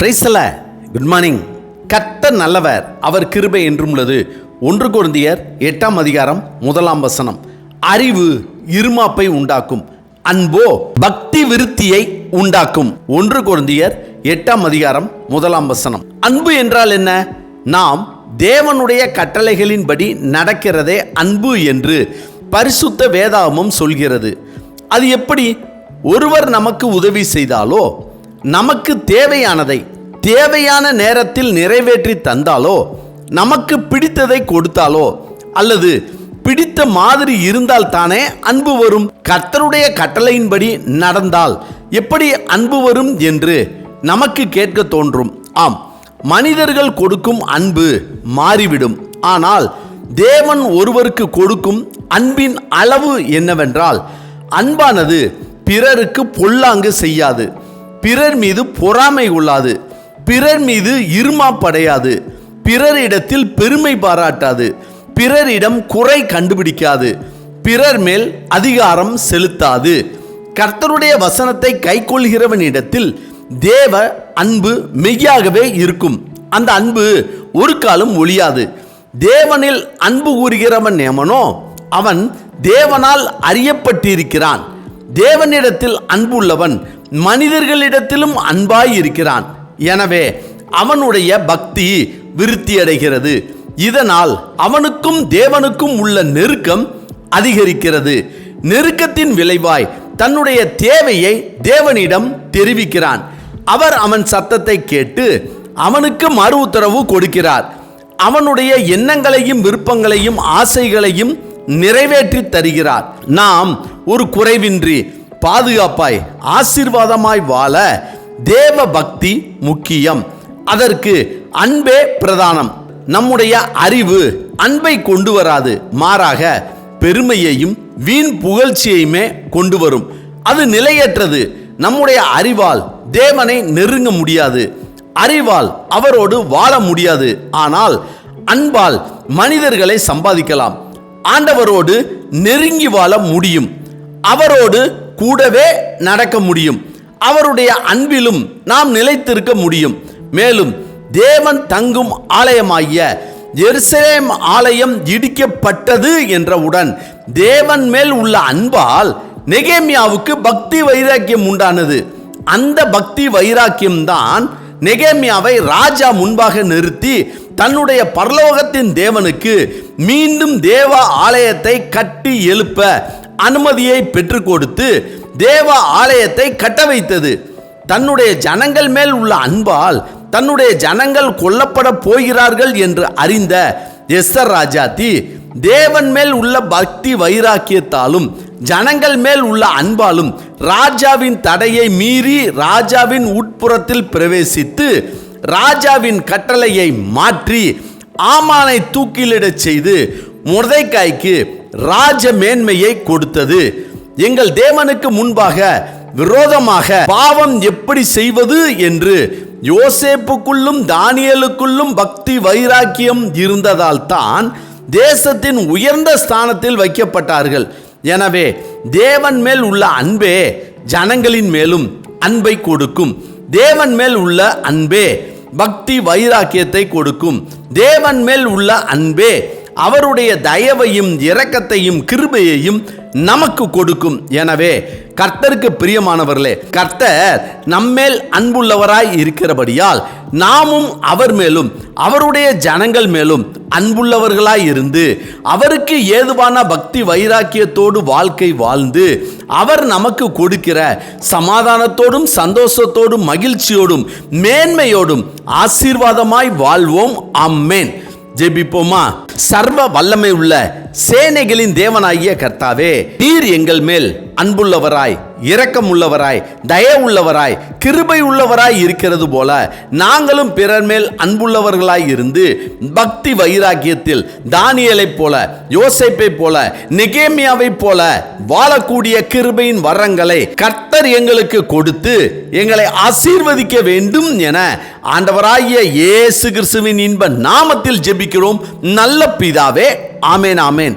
பிரைசல good morning கர்த்தர் நல்லவர் அவர் கிருபை என்றும் உள்ளது. ஒன்று குருந்தியர் எட்டாம் அதிகாரம் முதலாம் வசனம். அறிவு இருமாப்பை உண்டாக்கும் அன்போ பக்தி விருத்தியை உண்டாக்கும். ஒன்று குருந்தியர் எட்டாம் அதிகாரம் முதலாம் வசனம். அன்பு என்றால் என்ன? நாம் தேவனுடைய கட்டளைகளின்படி நடக்கிறதே அன்பு என்று பரிசுத்த வேதாமம் சொல்கிறது. அது எப்படி? ஒருவர் நமக்கு உதவி செய்தாலோ நமக்கு தேவையானதை தேவையான நேரத்தில் நிறைவேற்றி தந்தாலோ நமக்கு பிடித்ததை கொடுத்தாலோ அல்லது பிடித்த மாதிரி இருந்தால் தானே அன்பு வரும். கர்த்தருடைய கட்டளையின்படி நடந்தால் எப்படி அன்பு வரும் என்று நமக்கு கேட்க தோன்றும். ஆம் மனிதர்கள் கொடுக்கும் அன்பு மாறிவிடும். ஆனால் தேவன் ஒருவருக்கு கொடுக்கும் அன்பின் அளவு என்னவென்றால் அன்பானது பிறருக்கு பொல்லாங்கு செய்யாது. பிறர் மீது பொறாமை கொள்ளாது. பிறர் மீது இருமாப்படையாது பிறரிடத்தில் பெருமை பாராட்டாது. பிறரிடம் குறை கண்டுபிடிக்காது. பிறர் மேல் அதிகாரம் செலுத்தாது. கர்த்தருடைய வசனத்தை கைக்கொள்கிறவனிடத்தில் தேவ அன்பு மெய்யாகவே இருக்கும். அந்த அன்பு ஒரு காலம் ஒழியாது. தேவனில் அன்பு கூறுகிறவன் எவனோ அவன் தேவனால் அறியப்பட்டிருக்கிறான். தேவனிடத்தில் அன்புள்ளவன் மனிதர்களிடத்திலும் அன்பாய் இருக்கிறான். எனவே அவனுடைய பக்தி விருத்தியடைகிறது. இதனால் அவனுக்கும் தேவனுக்கும் உள்ள நெருக்கம் அதிகரிக்கிறது. நெருக்கத்தின் விளைவாய் தன்னுடைய தேவையை தேவனிடம் தெரிவிக்கிறான். அவர் அவன் சத்தத்தை கேட்டு அவனுக்கு மறு உத்தரவு கொடுக்கிறார். அவனுடைய எண்ணங்களையும் விருப்பங்களையும் ஆசைகளையும் நிறைவேற்றி தருகிறார். நாம் ஒரு குறைவின்றி பாதுகாப்பாய் ஆசீர்வாதமாய் வாழ தேவ பக்தி முக்கியம். அதற்கு அன்பே பிரதானம். நம்முடைய அறிவு அன்பை கொண்டு வராது மாறாக பெருமையையும் வீண் புகழ்ச்சியையுமே கொண்டு வரும். அது நிலையற்றது. நம்முடைய அறிவால் தேவனை நெருங்க முடியாது. அறிவால் அவரோடு வாழ முடியாது. ஆனால் அன்பால் மனிதர்களை சம்பாதிக்கலாம். ஆண்டவரோடு நெருங்கி வாழ முடியும். அவரோடு கூடவே நடக்க முடியும். அவருடைய அன்பிலும் நாம் நிலைத்திருக்க முடியும். மேலும் தேவன் தங்கும் ஆலயமாகிய எருசலேம் ஆலயம் இடிக்கப்பட்டது என்றவுடன் தேவன் மேல் உள்ள அன்பால் நெகேமியாவுக்கு பக்தி வைராக்கியம் உண்டானது. அந்த பக்தி வைராக்கியம் தான் நெகேமியாவை ராஜா முன்பாக நிறுத்தி தன்னுடைய பரலோகத்தின் தேவனுக்கு மீண்டும் தேவ ஆலயத்தை கட்டி எழுப்ப அனுமதியை பெற்றுக் கொடுத்து தேவ ஆலயத்தை கட்ட வைத்தது. தன்னுடைய ஜனங்கள் மேல் உள்ள அன்பால் தன்னுடைய ஜனங்கள் கொல்லப்பட போகிறார்கள் என்று அறிந்த எஸ்தர் ராஜாத்தி தேவன் மேல் உள்ள பக்தி வைராக்கியத்தாலும் ஜனங்கள் மேல் உள்ள அன்பாலும் ராஜாவின் தடையை மீறி ராஜாவின் உட்புறத்தில் பிரவேசித்து ராஜாவின் கட்டளையை மாற்றி ஆமானை தூக்கிலிடச் செய்து முர்தைக்காய்க்கு ராஜ மேன்மையை கொடுத்தது. எங்கள் தேவனுக்கு முன்பாக விரோதமாக பாவம் எப்படி செய்வது என்று யோசேப்புக்குள்ளும் தானியலுக்குள்ளும் பக்தி வைராக்கியம் இருந்ததால் தான் தேசத்தின் உயர்ந்த ஸ்தானத்தில் வைக்கப்பட்டார்கள். எனவே தேவன் மேல் உள்ள அன்பே ஜனங்களின் மேலும் அன்பை கொடுக்கும். தேவன் மேல் உள்ள அன்பே பக்தி வைராக்கியத்தை கொடுக்கும். தேவன் மேல் உள்ள அன்பே அவருடைய தயவையும் இரக்கத்தையும் கிருபையையும் நமக்கு கொடுக்கும். எனவே கர்த்தருக்கு பிரியமானவர்களே கர்த்தர் நம்மேல் அன்புள்ளவராய் இருக்கிறபடியால் நாமும் அவர் மேலும் அவருடைய ஜனங்கள் மேலும் அன்புள்ளவர்களாய் இருந்து அவருக்கு ஏதுவான பக்தி வைராக்கியத்தோடு வாழ்க்கை வாழ்ந்து அவர் நமக்கு கொடுக்கிற சமாதானத்தோடும் சந்தோஷத்தோடும் மகிழ்ச்சியோடும் மேன்மையோடும் ஆசீர்வாதமாய் வாழ்வோம். அம்மேன் ஜெபிப்போமா? சர்வ வல்லமை உள்ள சேனைகளின் தேவனாகிய கர்த்தாவே நீர் எங்கள் மேல் அன்புள்ளவராய் இரக்கம் உள்ளவராய் தய உள்ளவராய் கிருபை உள்ளவராய் இருக்கிறது போல நாங்களும் பிறர் மேல் அன்புள்ளவர்களாய் இருந்து பக்தி வைராக்கியத்தில் தானியலைப் போல யோசைப்பை போல நெகேமியாவைப் போல வாழக்கூடிய கிருபையின் வரங்களை கர்த்தர் எங்களுக்கு கொடுத்து எங்களை ஆசீர்வதிக்க வேண்டும் என ஆண்டவராகிய இயேசு கிறிஸ்துவின் இன்ப நாமத்தில் ஜெபிக்கிறோம். நல்ல பிதாவே ஆமேன் ஆமேன்.